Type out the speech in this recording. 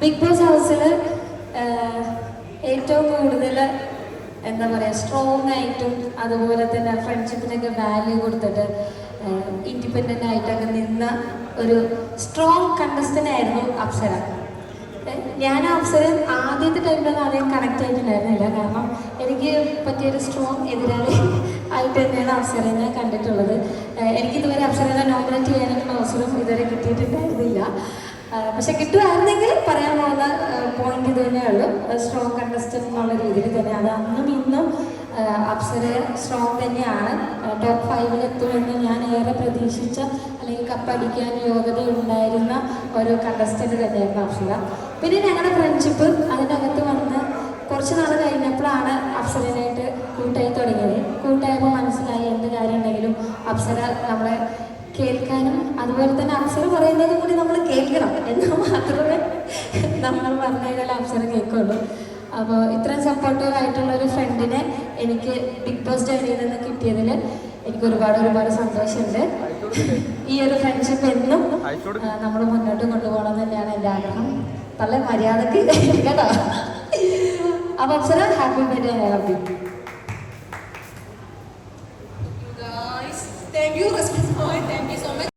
Big boss ഹൗസിൽ ഏറ്റവും കൂടുതൽ എന്താ പറയുക സ്ട്രോങ് ആയിട്ടും അതുപോലെ തന്നെ ഫ്രണ്ട്ഷിപ്പിനൊക്കെ വാല്യൂ കൊടുത്തിട്ട് ഇൻഡിപെൻഡന്റ് ആയിട്ടൊക്കെ നിന്ന ഒരു സ്ട്രോങ് കണ്ടസ്റ്റന്റായിരുന്നു അപ്സര. ഞാൻ അപ്സര ആദ്യത്തെ ടൈമിലൊന്നും ആദ്യം കണക്ട് ആയിട്ടുണ്ടായിരുന്നില്ല കാരണം എനിക്ക് പറ്റിയൊരു സ്ട്രോങ് എതിരാളി ആയിട്ട് തന്നെയാണ് അപ്സരനെ കണ്ടിട്ടുള്ളത്. ഏഹ് എനിക്കിതുവരെ അപ്സരനെ നോമിനേറ്റ് ചെയ്യാനുള്ള അവസരം ഇതുവരെ കിട്ടിയിട്ടുണ്ടായിരുന്നില്ല. പക്ഷെ കിട്ടുമായിരുന്നെങ്കിൽ പറയാൻ പോകുന്ന പോയിന്റ് ഇത് തന്നെയുള്ളൂ സ്ട്രോങ് കണ്ടസ്റ്റന്റ് എന്നുള്ള രീതിയിൽ തന്നെ അത് അന്നും ഇന്നും അപ്സര സ്ട്രോങ് തന്നെയാണ്. ടോപ്പ് ഫൈവിൽ എത്തുമെന്ന് ഞാൻ ഏറെ പ്രതീക്ഷിച്ച അല്ലെങ്കിൽ കപ്പടിക്കാൻ യോഗ്യത ഉണ്ടായിരുന്ന ഒരു കണ്ടസ്റ്റന്റ് തന്നെയായിരുന്നു അപ്സര. പിന്നെ ഞങ്ങളുടെ ഫ്രണ്ട്ഷിപ്പ് അതിനകത്ത് വന്ന് കുറച്ച് നാൾ കഴിഞ്ഞപ്പോഴാണ് അപ്സരനായിട്ട് കൂട്ടായി തുടങ്ങിയത്. കൂട്ടായപ്പോൾ മനസ്സിലായി എന്ത് കാര്യം ഉണ്ടെങ്കിലും അപ്സര നമ്മളെ കേൾക്കാനും അതുപോലെ തന്നെ അപ്സര പറയുന്നതും കൂടി നമ്മൾ കേൾക്കണം. എന്നാൽ മാത്രമേ നമ്മൾ പറഞ്ഞു കഴിഞ്ഞാൽ അപ്സര കേൾക്കുള്ളൂ. അപ്പോൾ ഇത്രയും സപ്പോർട്ടീവ് ആയിട്ടുള്ള ഒരു ഫ്രണ്ടിനെ എനിക്ക് ബിഗ് ബോസ് ജേണിയിൽ നിന്ന് കിട്ടിയതിൽ എനിക്ക് ഒരുപാട് ഒരുപാട് സന്തോഷമുണ്ട്. ഈ ഒരു ഫ്രണ്ട്ഷിപ്പ് എന്നും നമ്മൾ മുന്നോട്ട് കൊണ്ടുപോകണം തന്നെയാണ് എന്റെ ആഗ്രഹം. പല മര്യാദയ്ക്ക് കേട്ടോ. അപ്പോൾ Apsara happy birthday happy. Thank you,